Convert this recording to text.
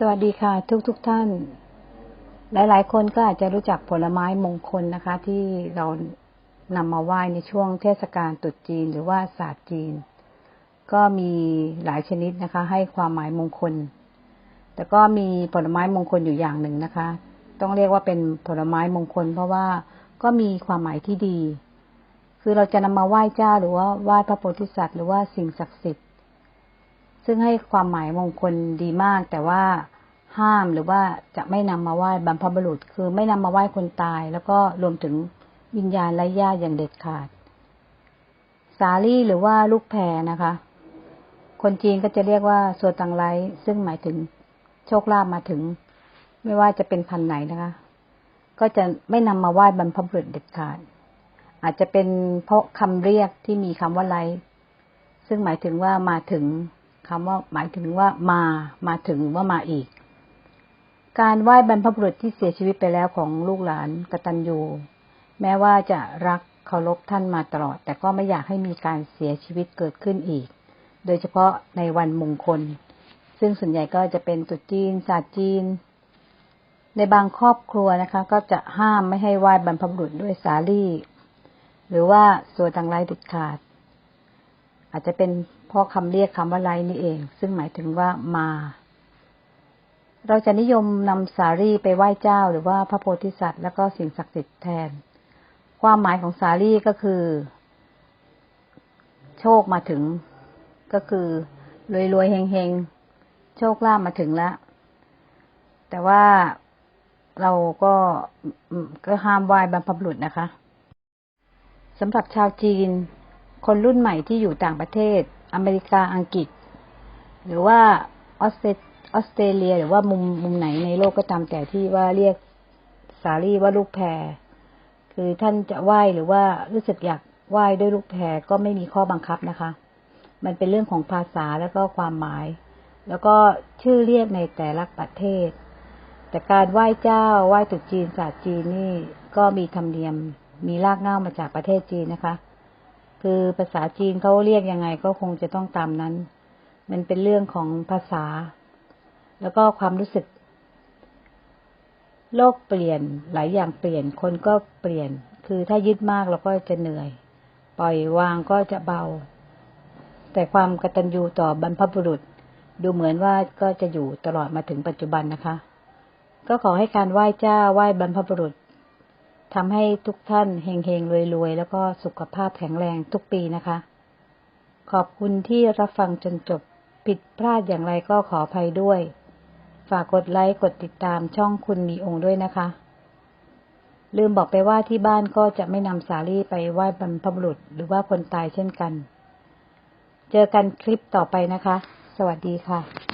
สวัสดีค่ะทุกทุกท่าน หลาย ๆ คนก็อาจจะรู้จักผลไม้มงคลนะคะ ที่เรานำมาไหว้ในช่วงเทศกาลตรุษจีนหรือว่าศาสตร์จีน ก็มีหลายชนิดนะคะ ให้ความหมายมงคล แต่ก็มีผลไม้มงคลอยู่อย่างหนึ่งนะคะ ต้องเรียกว่าเป็นผลไม้มงคล เพราะว่าก็มีความหมายที่ดี คือเราจะนำมาไหว้เจ้าหรือว่าไหว้พระโพธิสัตว์หรือว่าสิ่งศักดิ์สิทธิ์ ซึ่งให้ความหมายมงคลดีมาก แต่ว่าห้ามหรือว่าจะไม่นำมาไหว้บรรพบุรุษ คือไม่นำมาไหว้คนตาย แล้วก็รวมถึงวิญญาณไร้ญาติอย่างเด็ดขาด สาลี่หรือว่าลูกแพรนะคะ คนจีนก็จะเรียกว่าสัวตังไลซึ่งหมายถึงโชคลาภมาถึง ไม่ว่าจะเป็นพันไหนนะคะ ก็จะไม่นำมาไหว้บรรพบุรุษเด็ดขาด อาจจะเป็นเพราะคำเรียกที่มีคำว่าไลซึ่งหมายถึงว่ามาถึง คำว่าหมายถึงว่ามา มาถึงว่ามาอีก การไหว้บรรพบุรุษที่เสียชีวิตไปแล้วของลูกหลานกตัญญูแม้ว่าจะรักเคารพท่านมาตลอด แต่ก็ไม่อยากให้มีการเสียชีวิตเกิดขึ้นอีก โดยเฉพาะในวันมงคล ซึ่งส่วนใหญ่ก็จะเป็นตรุษจีนศาสตร์จีน ในบางครอบครัวนะคะ ก็จะห้ามไม่ให้ไหว้บรรพบุรุษด้วยสาลี่ หรือว่าส่วนทางไรเด็ดขาด อาจจะเป็นเพราะคำเรียกคำว่าไรนี่เอง ซึ่งหมายถึงว่ามา เราจะนิยมนำสาลี่ไปไหว้เจ้า หรือว่าพระโพธิสัตว์แล้วก็สิ่งศักดิ์สิทธิ์แทน ความหมายของสาลี่ก็คือ โชคมาถึง ก็คือรวยรวยๆเฮงเฮงๆโชคลาภมาถึงแล้ว แต่ว่าเราก็ก็ห้ามไหว้บรรพบุรุษนะคะสำหรับชาวจีน คนรุ่นใหม่ที่อยู่ต่างประเทศ อเมริกาอังกฤษ หรือว่าออสเตรออสเตรเลีย หรือว่ามุมมุมไหนในโลกก็ตามแต่ที่ว่าเรียกสาลี่ว่าลูกแพร คือท่านจะไหว้หรือว่ารู้สึกอยากไหว้ด้วยลูกแพรก็ไม่มีข้อบังคับนะคะ มันเป็นเรื่องของภาษาแล้วก็ความหมาย แล้วก็ชื่อเรียกในแต่ละประเทศ แต่การไหว้เจ้าไหว้ตรุษจีนศาสตร์จีนนี่ก็มีธรรมเนียม มีรากเหง้ามาจากประเทศจีนนะคะ คือภาษาจีนเขาเรียกยังไงก็คงจะต้องตามนั้น มันเป็นเรื่องของภาษา แล้วก็ความรู้สึก โลกเปลี่ยนหลายอย่างเปลี่ยน คนก็เปลี่ยน คือถ้ายึดมากเราก็จะเหนื่อย ปล่อยวางก็จะเบา แต่ความกตัญญูต่อบรรพบุรุษ ดูเหมือนว่าก็จะอยู่ตลอดมาถึงปัจจุบันนะคะ ก็ขอให้การไหว้เจ้าไหว้บรรพบุรุษ ทำให้ทุกท่านเฮงเฮงรวยรวยๆ แล้วก็สุขภาพแข็งแรงทุกปีนะคะ ขอบคุณที่รับฟังจนจบ ผิดพลาดอย่างไรก็ขออภัยด้วย ฝากกดไลค์กดติดตามช่องคุณมีองค์ด้วยนะคะ ลืมบอกไปว่าที่บ้านก็จะไม่นำสาลี่ไปไหว้บรรพบุรุษหรือว่าคนตายเช่นกัน เจอกันคลิปต่อไปนะคะ สวัสดีค่ะ